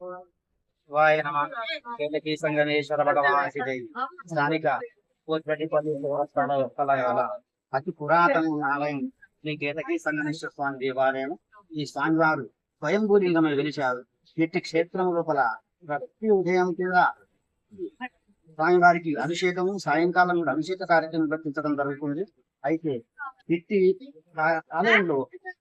శివాయ నమ. కేతకీ సంగమేశ్వర భగవానికి జై స్థానిక కోటిపల్లి అతి పురాతన ఆలయం శ్రీ కేతకీ సంగమేశ్వర స్వామి దేవాలయం. ఈ స్వామివారు స్వయంభూలింగమై వెలిచారు. ఇట్టి క్షేత్రం లోపల ప్రతి ఉదయం కూడా స్వామివారికి అభిషేకము సాయంకాలం కూడా అభిషేక కార్యక్రమం నిర్వర్తించడం జరుగుతుంది. అయితే ఇట్టి ఆలయంలో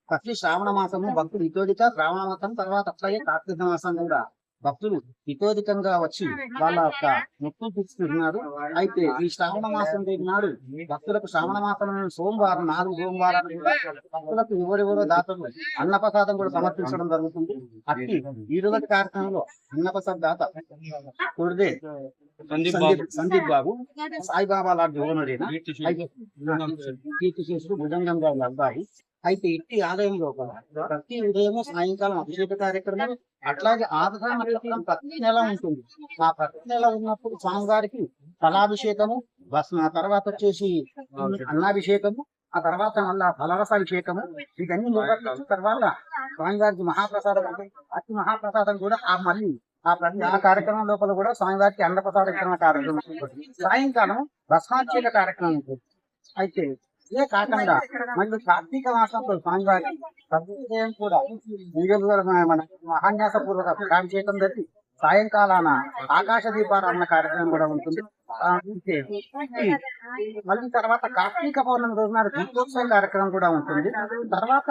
ప్రతి శ్రావణ మాసము భక్తులు ఇతోదిక శ్రావణ మాసం తర్వాత అట్లాగే కార్తీక మాసం కూడా భక్తులు ఇతోదికంగా వచ్చి వాళ్ళ యొక్క మొక్కులు తీర్చుకుంటున్నారు అయితే ఈ శ్రావణ మాసం నాడు భక్తులకు శ్రావణ మాసం సోమవారం నాలుగు సోమవారాలు కూడా భక్తులకు ఎవరెవరో దాతలు అన్నప్రసాదం కూడా సమర్పించడం జరుగుతుంది. అట్టి ఈ రోజు కార్యక్రమంలో అన్నప్రసాద దాత కుడిదే సందీప్ సందీప్ బాబు. సాయిబాబా లాంటి ఓనరేనా? కీర్తి చేసుడు భుజంగం గారి అబ్బాయి. అయితే ఇట్టి ఆదాయం లోపల ప్రతి ఉదయం సాయంకాలం అభిషేక కార్యక్రమం అట్లాగే ఆదాయం ప్రతి నెల ఉంటుంది. ఆ ప్రతి నెల ఉన్నప్పుడు స్వామివారికి ఫలాభిషేకము భస్మ ఆ తర్వాత వచ్చేసి అన్నాభిషేకము ఆ తర్వాత మళ్ళా ఫలరసాభిషేకము ఇవన్నీ నిర్వర్తించిన తర్వాత స్వామివారికి మహాప్రసాదం అతి మహాప్రసాదం కూడా ఆ మళ్ళీ ఆ ప్రతి ఆ కార్యక్రమం లోపల కూడా స్వామివారికి అన్నప్రసాద వితరణ కార్యక్రమం సాయంకాలం భస్మాభిషేక కార్యక్రమం ఉంటుంది. అయితే ఇదే కాకుండా మళ్ళీ కార్తీక మాసంలో స్వామివారి ఉదయం కూడా నిజమైన మన మహాన్యాస పూర్వక అభిషేకం జరిగి సాయంకాలాన ఆకాశ దీపారాధన కార్యక్రమం కూడా ఉంటుంది. మళ్ళీ తర్వాత కార్తీక పౌర్ణమి రోజున నాడు దీపోత్సవ కార్యక్రమం కూడా ఉంటుంది. తర్వాత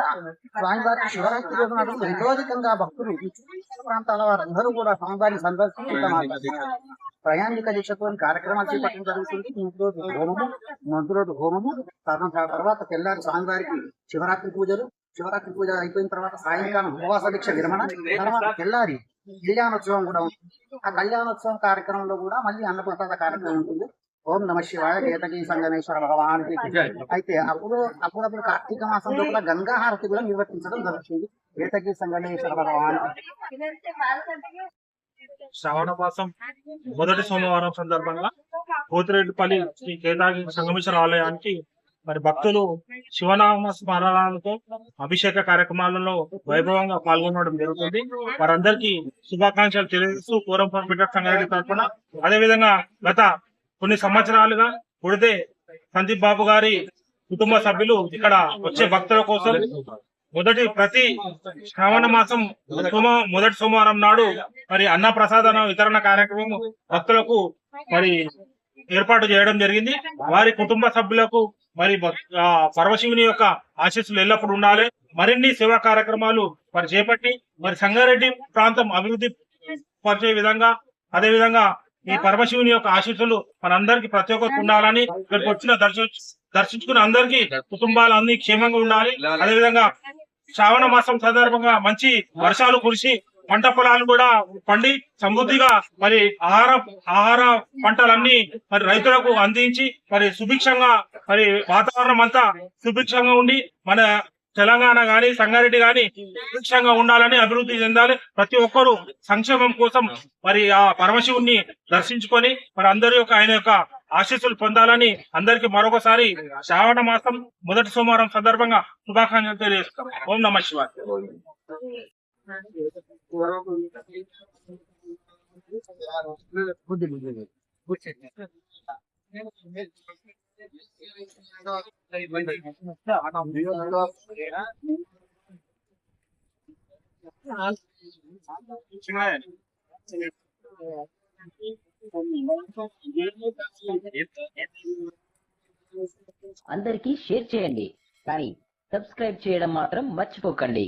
స్వామివారి శివరాత్రి రోజున నిరోధికంగా భక్తులు ప్రాంతాల వారందరూ కూడా స్వామివారిని సందర్శించడం ప్రయాణిక దీక్షతో కార్యక్రమాలు చేపట్టడం జరుగుతుంది. ముందు రోజు హోమము ముందు రోజు హోమము తర్వాత తర్వాత తెల్లారి స్వామివారికి శివరాత్రి పూజలు. శివరాత్రి పూజ అయిపోయిన తర్వాత సాయంకాలం ఉపవాస దీక్ష విరమణ. తర్వాత తెల్లారి కళ్యాణోత్సవం కూడా ఉంటుంది. ఆ కళ్యాణోత్సవం కార్యక్రమంలో కూడా మళ్ళీ అన్నప్రసాద కార్యక్రమం ఉంటుంది. ఓం నమ శివాయ కేతకీ సంగమేశ్వర భగవాన్ అయితే అప్పుడు అప్పుడప్పుడు కార్తీక మాసంలో కూడా గంగా హారతి కూడా నిర్వర్తించడం జరుగుతుంది. కేతకీ సంగమేశ్వర భగవాన్ శ్రావణ మాసం మొదటి సోమవారం సందర్భంగా పోతిరెడ్డిపల్లి శ్రీ కేదాగి సంగమేశ్వర ఆలయానికి మరి భక్తులు శివనామ స్మరణలతో అభిషేక కార్యక్రమాలలో వైభవంగా పాల్గొనడం జరుగుతుంది. వారందరికీ శుభాకాంక్షలు తెలియజేస్తూ కోరంపురం బిడ్డ సంగారెడ్డి తరఫున. అదేవిధంగా గత కొన్ని సంవత్సరాలుగా పుడితే సందీప్ బాబు గారి కుటుంబ సభ్యులు ఇక్కడ వచ్చే భక్తుల కోసం మొదటి ప్రతి శ్రావణ మాసం సోమ మొదటి సోమవారం నాడు మరి అన్న ప్రసాదన వితరణ కార్యక్రమం భక్తులకు మరి ఏర్పాటు చేయడం జరిగింది. వారి కుటుంబ సభ్యులకు మరి ఆ పరమశివుని యొక్క ఆశీస్సులు ఎల్లప్పుడూ ఉండాలి. మరిన్ని సేవా కార్యక్రమాలు మరి చేపట్టి మరి సంగారెడ్డి ప్రాంతం అభివృద్ధి పరిచే విధంగా అదే విధంగా ఈ పరమశివుని యొక్క ఆశీస్సులు మనందరికి ప్రతి ఒక్కరికి ఉండాలని ఇక్కడికి వచ్చిన దర్శ దర్శించుకున్న అందరికీ కుటుంబాలు అన్ని క్షేమంగా ఉండాలి. అదే విధంగా శ్రావణ మాసం సందర్భంగా మంచి వర్షాలు కురిసి పంట పొలాలు కూడా పండి సమృద్ధిగా మరి ఆహార ఆహార పంటలన్నీ మరి రైతులకు అందించి మరి సుభిక్షంగా మరి వాతావరణం అంతా సుభిక్షంగా ఉండి మన తెలంగాణ గాని సంగారెడ్డి గాని సుభిక్షంగా ఉండాలని అభివృద్ధి చెందాలి. ప్రతి ఒక్కరూ సంక్షేమం కోసం మరి ఆ పరమశివుణ్ణి దర్శించుకొని మరి అందరి యొక్క ఆయన యొక్క ఆశీస్సులు పొందాలని అందరికి మరొకసారి శ్రావణ మాసం మొదటి సోమవారం సందర్భంగా శుభాకాంక్షలు తెలియజేస్తాం ఓం నమ శివాయ. అందరికీ షేర్ చేయండి కానీ సబ్స్క్రైబ్ చేయడం మాత్రం మర్చిపోకండి